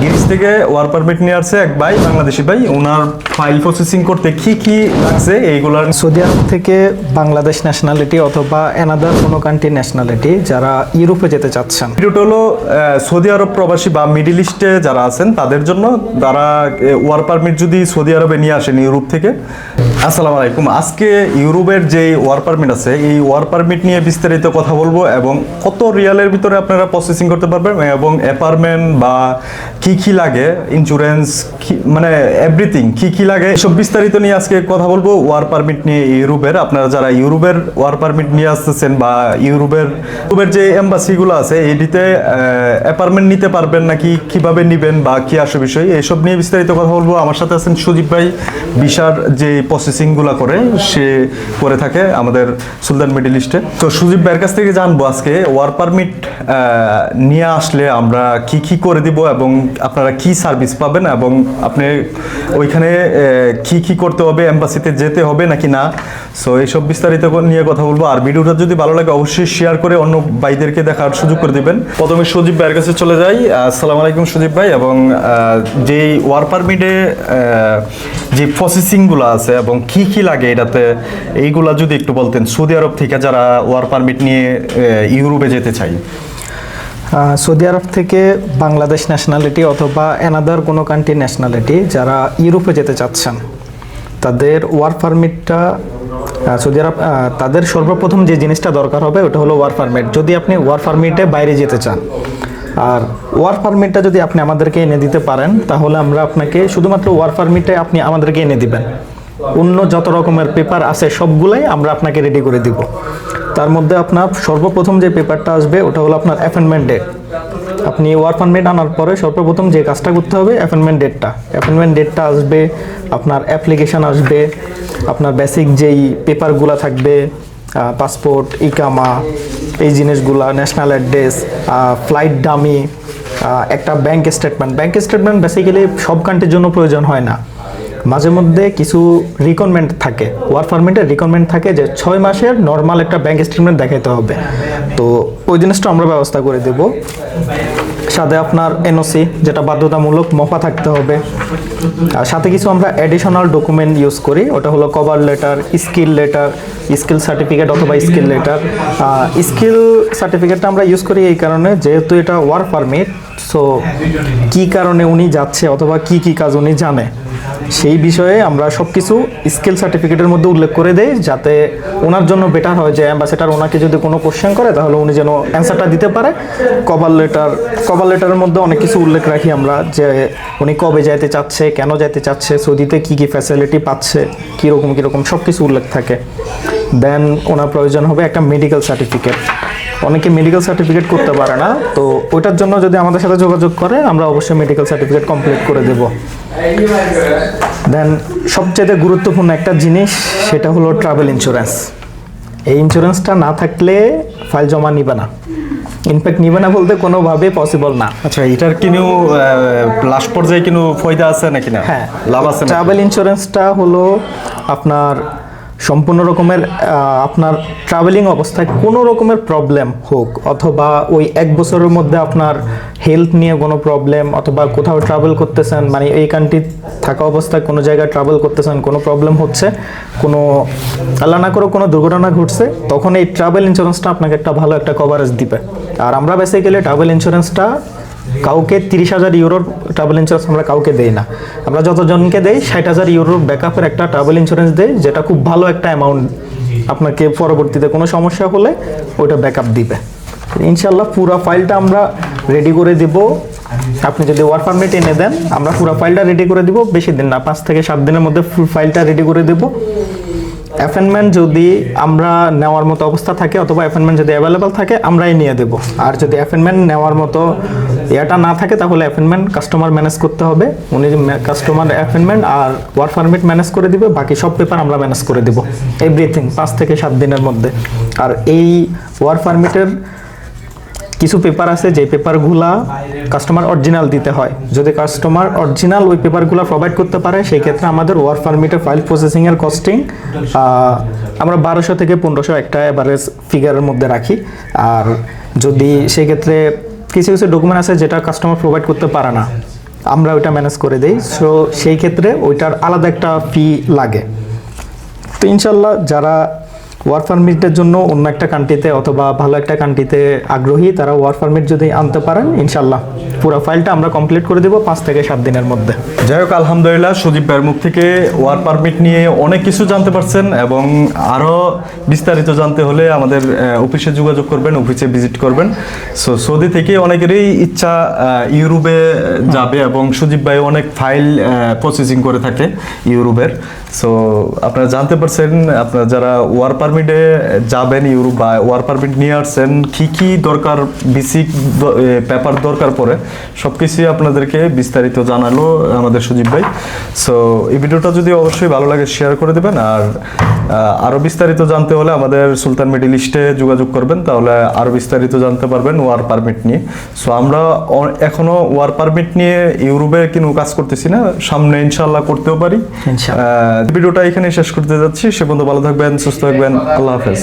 গিরিশ থেকে war permit নিয়ে আসছে এক ভাই বাংলাদেশি ভাই। ওনার ফাইল প্রসেসিং করতে কি কি লাগছে এইগুলার? সৌদি আরব থেকে বাংলাদেশ ন্যাশনালিটি অথবা অ্যানাদার কোনো কান্ট্রি ন্যাশনালিটি যারা ইউরোপে যেতে চাচ্ছেন। ভিডিওটা হলো সৌদি আরব প্রবাসী বা মিডিল ইস্টে যারা আছেন তাদের জন্য তারা ওয়ার পারমিট যদি সৌদি আরবে নিয়ে আসেন ইউরোপ থেকে। আসসালামু আলাইকুম। আজকে ইউরোপের যে ওয়ার পারমিট আছে এই ওয়ার পারমিট নিয়ে বিস্তারিত কথা বলব এবং কত রিয়ালের ভিতরে আপনারা প্রসেসিং করতে পারবেন এবং অ্যাপার্টমেন্ট বা কি কি লাগে? ইন্স্যুরেন্স মানে এভরিথিং কি কি লাগে? সব বিস্তারিত নিয়ে আজকে কথা বলব। ওয়ার পারমিট নিয়ে ইউরোপের আপনারা যারা ইউরোপের ওয়ার পারমিট নিয়ে আসতেছেন বা ইউরোপের ইউরোপের যে এম্বাসিগুলো আছে এইটিতে অ্যাপার্টমেন্ট নিতে পারবেন নাকি, কীভাবে নিবেন বা কি আসে বিষয় এইসব নিয়ে বিস্তারিত কথা বলব। আমার সাথে আছেন সুদীপ ভাই। বিশার যে প্রসেসিংগুলো করে, সে করে থাকে আমাদের সুলতান মিডিল ইস্টে। তো সুদীপ ভাইয়ের কাছ থেকে জানব আজকে ওয়ার পারমিট নিয়ে আসলে আমরা কি কি করে দিব এবং আপনারা কি সার্ভিস পাবেন এবং আপনি ওইখানে কি কি করতে হবে, এম্বাসিতে যেতে হবে নাকি না? সো এইসব বিস্তারিত নিয়ে কথা বলব। আর ভিডিওটা যদি ভালো লাগে, অবশ্যই শেয়ার করে অন্য ভাইদেরকে দেখার সুযোগ করে দিবেন। প্রথমে সুদীপ ভাইয়ের কাছে চলে যাই। আসসালামু আলাইকুম সুদীপ ভাই, এবং যেই ওয়ার পারমিটে যে প্রসেসিংগুলো আছে এবং কি কি লাগে এটাতে, এইগুলা যদি একটু বলতেন। সৌদি আরব থেকে যারা ওয়ার পারমিট নিয়ে ইউরোপে যেতে চাই। সৌদি আরব থেকে বাংলাদেশ ন্যাশনালিটি অথবা অ্যানাদার কোনো কান্ট্রি ন্যাশনালিটি যারা ইউরোপে যেতে চাচ্ছেন, তাদের ওয়ার্ক পারমিটটা সৌদি আরব তাদের সর্বপ্রথম যে জিনিসটা দরকার হবে ওটা হলো ওয়ার্ক পারমিট যদি আপনি ওয়ার্ক পারমিটে বাইরে যেতে চান, আর ওয়ার্ক পারমিটটা যদি আপনি আমাদেরকে এনে দিতে পারেন, তাহলে আমরা আপনাকে শুধুমাত্র ওয়ার্ক পারমিটে আপনি আমাদেরকে এনে দিবেন। অন্য যত রকমের পেপার আছে, সবগুলাই আমরা আপনাকে রেডি করে দিব। তার মধ্যে আপনার সর্বপ্রথম যে পেপারটা আসবে, ওটা হলো আপনার অ্যাপয়েন্টমেন্ট ডেট। আপনি ওয়ার্ক পারমিট আনার পরে সর্বপ্রথম যে কাজটা করতে হবে, অ্যাপয়েন্টমেন্ট ডেটটা। অ্যাপয়েন্টমেন্ট ডেটটা আসবে, আপনার অ্যাপ্লিকেশন আসবে, আপনার বেসিক যেই পেপারগুলো থাকবে পাসপোর্ট ইকামা, এই জিনিসগুলা ন্যাশনাল অ্যাড্রেস ফ্লাইট ডামি একটা bank statement bank statement basically সব কান্ট্রির জন্য প্রয়োজন হয় না। মাঝে মধ্যে কিছু রিকোয়ারমেন্ট থাকে। ওয়ার পারমিটের রিকোয়ারমেন্ট থাকে যে ছয় মাসের নর্মাল একটা ব্যাংক স্টেটমেন্ট দেখাতে হবে। তো ওই জিনিসটা আমরা ব্যবস্থা করে দেব। সাথে আপনার এনওসি যেটা বাধ্যতামূলক মফা থাকতে হবে। আর সাথে কিছু আমরা অ্যাডিশনাল ডকুমেন্ট ইউজ করি, ওটা হলো cover letter skill letter skill certificate অথবা স্কিল লেটার স্কিল সার্টিফিকেটটা আমরা ইউজ করি এই কারণে, যেহেতু এটা ওয়ার্ক পারমিট সো কি কারণে উনি যাচ্ছে অথবা কি কি কাজ উনি জানে। সেই বিষয়ে আমরা সব কিছু স্কিল সার্টিফিকেটের মধ্যে উল্লেখ করে দেই, যাতে ওনার জন্য বেটার হয় যে অ্যাম্বাসেডার ওনাকে যদি কোনো কোশ্চেন করে, তাহলে উনি যেন অ্যান্সারটা দিতে পারে। কভার লেটার কভার লেটারের মধ্যে অনেক কিছু উল্লেখ রাখি আমরা, যে উনি কবে যাইতে চাচ্ছে, কেন যাইতে চাচ্ছে, সৌদিতে কি কি ফ্যাসিলিটি পাচ্ছে, কীরকম কীরকম সব কিছু উল্লেখ থাকে। দেন ওনার প্রয়োজন হবে একটা মেডিকেল সার্টিফিকেট অনেকে মেডিকেল সার্টিফিকেট করতে পারে না তো ওইটার জন্য যদি আমাদের সাথে যোগাযোগ করে আমরা অবশ্যই মেডিকেল সার্টিফিকেট কমপ্লিট করে দেব। দেন সবচেয়ে গুরুত্বপূর্ণ একটা জিনিস সেটা হলো ট্রাভেল ইন্স্যুরেন্স এই ইন্স্যুরেন্সটা না থাকলে ফাইল জমা নিবে না। ইনফ্যাক্ট নিবে না বলতে কোনোভাবে পসিবল না। আচ্ছা এটার কিনু লাস্ট পর্যায়ে কিনু ফয়দা আছে নাকি না? হ্যাঁ লাভ আছে ট্রাভেল ইন্স্যুরেন্সটা হলো আপনার সম্পূর্ণ রকমের আপনার ট্রাভেলিং অবস্থায় কোনো রকমের প্রবলেম হোক, অথবা ওই এক বছরের মধ্যে আপনার হেলথ নিয়ে কোনো প্রবলেম অথবা কোথাও ট্রাভেল করতেছেন মানে এই কান্ট্রি থাকা অবস্থায় কোনো জায়গায় ট্রাভেল করতেছেন, কোনো প্রবলেম হচ্ছে, কোনো, আল্লাহ না করে কোনো দুর্ঘটনা ঘটছে, তখন এই ট্রাভেল ইন্স্যুরেন্সটা আপনাকে একটা ভালো একটা কভারেজ দিবে। আর আমরা বেসিক্যালি ট্রাভেল ইন্স্যুরেন্সটা কাউকে তিরিশ হাজার ইউরোর ট্রাভেল ইন্স্যুরেন্স আমরা কাউকে দেই না। আমরা যতজনকে দেই, ষাট হাজার ইউরোর ব্যাকআপের একটা ট্রাভেল ইন্স্যুরেন্স দেই, যেটা খুব ভালো একটা অ্যামাউন্ট আপনাকে পরবর্তীতে কোনো সমস্যা হলে ওইটা ব্যাকআপ দিবে। ইনশাল্লাহ পুরো ফাইলটা আমরা রেডি করে দিব। আপনি যদি ওয়ার্ক পারমিট এনে দেন, আমরা পুরো ফাইলটা রেডি করে দিব। বেশি দিন না, পাঁচ থেকে সাত দিনের মধ্যে ফুল ফাইলটা রেডি করে দেবো। অ্যাপয়েন্টমেন্ট যদি আমরা নেওয়ার মতো অবস্থা থাকে অথবা অ্যাপয়েন্টমেন্ট যদি অ্যাভেলেবেল থাকে, আমরাই নিয়ে দেব। আর যদি অ্যাপয়েন্টমেন্ট নেওয়ার মতো এটা না থাকে, তাহলে অ্যাপয়েন্টমেন্ট কাস্টমার ম্যানেজ করতে হবে। উনি কাস্টমার অ্যাপয়েন্টমেন্ট আর ওয়ার পারমিট ম্যানেজ করে দিবে, বাকি সব পেপার আমরা ম্যানেজ করে দেব। এভরিথিং পাঁচ থেকে সাত দিনের মধ্যে। আর এই ওয়ার পারমিটের কিছু পেপার আছে যে পেপারগুলা কাস্টমার অরিজিনাল দিতে হয়। যদি কাস্টমার অরিজিনাল ওই পেপারগুলো প্রোভাইড করতে পারে, সেই ক্ষেত্রে আমাদের ওয়ার্ক পারমিটের ফাইল প্রসেসিংয়ের কস্টিং আমরা বারোশো থেকে পনেরোশো একটা অ্যাভারেজ ফিগারের মধ্যে রাখি। আর যদি সেই ক্ষেত্রে কিছু কিছু ডকুমেন্ট আছে যেটা কাস্টমার প্রোভাইড করতে পারে না, আমরা ওইটা ম্যানেজ করে দিই। সো সেই ক্ষেত্রে ওইটার আলাদা একটা ফি লাগে। তো ইনশাল্লাহ যারা ওয়ার্ক পারমিটের জন্য অন্য একটা কান্ট্রিতে অথবা ভালো একটা কান্ট্রিতে আগ্রহী তারা ওয়ার্ক পারমিট যদি আনতে পারেন ইনশাল্লাহ পুরো ফাইলটা আমরা কমপ্লিট করে দেবো পাঁচ থেকে সাত দিনের মধ্যে। যাই হোক, আলহামদুলিল্লাহ, সুদীপ ভাইয়ের মুখ থেকে ওয়ার পারমিট নিয়ে অনেক কিছু জানতে পারছেন এবং আরও বিস্তারিত জানতে হলে আমাদের অফিসে যোগাযোগ করবেন, অফিসে ভিজিট করবেন। সো সৌদি থেকে অনেকেরই ইচ্ছা ইউরোপে যাবে এবং সুদীপ ভাই অনেক ফাইল প্রসেসিং করে থাকে ইউরোপের। সো আপনারা জানতে পারছেন, আপনারা যারা ওয়ার পারমিটে যাবেন ইউরোপ বা ওয়ার পারমিট নিয়ে আসছেন, কি কি দরকার বেসিক পেপার দরকার পরে সব কিছুই আপনাদেরকে বিস্তারিত জানালো আমাদের সুজীব ভাই। সো এই ভিডিওটা যদি অবশ্যই ভালো লাগে শেয়ার করে দেবেন, আর আরও বিস্তারিত জানতে হলে আমাদের সুলতান মিডিল ইস্টে যোগাযোগ করবেন তাহলে আরও বিস্তারিত জানতে পারবেন ওয়ার পারমিট নিয়ে। সো আমরা এখনও ওয়ার পারমিট নিয়ে ইউরোপে কিন্তু কাজ করতেছি না সামনে ইনশাল্লাহ করতেও পারি। ভিডিওটা এখানে শেষ করতে যাচ্ছি। সে পর্যন্ত ভালো থাকবেন সুস্থ থাকবেন আল্লাহ হাফেজ।